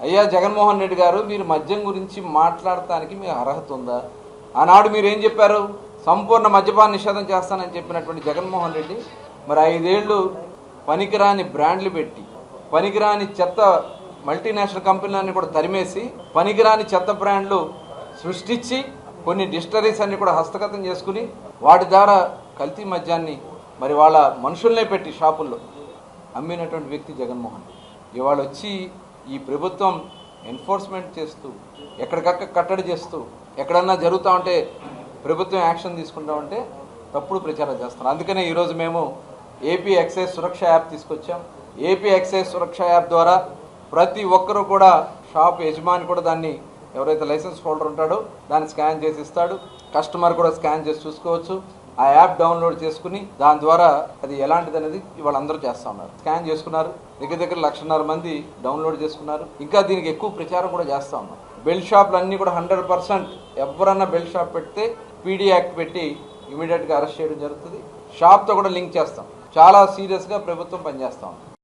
అయ్యా జగన్మోహన్ రెడ్డి గారు మీరు మద్యం గురించి మాట్లాడటానికి మీ అర్హత ఉందా? ఆనాడు మీరు ఏం చెప్పారు? సంపూర్ణ మద్యపాన నిషేధం చేస్తానని చెప్పినటువంటి జగన్మోహన్ రెడ్డి మరి ఐదేళ్ళు పనికిరాని బ్రాండ్లు పెట్టి పనికిరాని చెత్త మల్టీనేషనల్ కంపెనీలన్నీ కూడా తరిమేసి పనికిరాని చెత్త బ్రాండ్లు సృష్టించి కొన్ని డిస్టరీస్ అన్ని కూడా హస్తగతం చేసుకుని వాటి ద్వారా కల్తీ మద్యాన్ని మరి వాళ్ళ మనుషుల్నే పెట్టి షాపుల్లో అమ్మినటువంటి వ్యక్తి జగన్మోహన్ ఇవాళ వచ్చి ఈ ప్రభుత్వం ఎన్ఫోర్స్మెంట్ చేస్తూ ఎక్కడికక్కడ కట్టడి చేస్తూ ఎక్కడన్నా జరుగుతూ ఉంటే ప్రభుత్వం యాక్షన్ తీసుకుంటా ఉంటే తప్పుడు ప్రచారం చేస్తున్నారు. అందుకనే ఈరోజు మేము ఏపీ ఎక్సైజ్ సురక్ష యాప్ తీసుకొచ్చాం. ఏపీ ఎక్సైజ్ సురక్ష యాప్ ద్వారా ప్రతి ఒక్కరూ కూడా షాప్ యజమాని కూడా దాన్ని ఎవరైతే లైసెన్స్ హోల్డర్ ఉంటాడో దాన్ని స్కాన్ చేసి ఇస్తాడు. కస్టమర్ కూడా స్కాన్ చేసి చూసుకోవచ్చు. ఆ యాప్ డౌన్లోడ్ చేసుకుని దాని ద్వారా అది ఎలాంటిది అనేది వాళ్ళందరూ చేస్తూ చేస్తా ఉన్నారు. స్కాన్ చేసుకున్నారు. దగ్గర దగ్గర లక్షన్నర మంది డౌన్లోడ్ చేసుకున్నారు. ఇంకా దీనికి ఎక్కువ ప్రచారం కూడా చేస్తా ఉన్నారు. బెల్ట్ షాప్లు అన్నీ కూడా హండ్రెడ్ పర్సెంట్ ఎవరన్నా బెల్ట్ షాప్ పెడితే పీడీ యాక్ట్ పెట్టి ఇమీడియట్గా అరెస్ట్ చేయడం జరుగుతుంది. షాప్తో కూడా లింక్ చేస్తాం. చాలా సీరియస్గా ప్రభుత్వం పనిచేస్తూ ఉంది.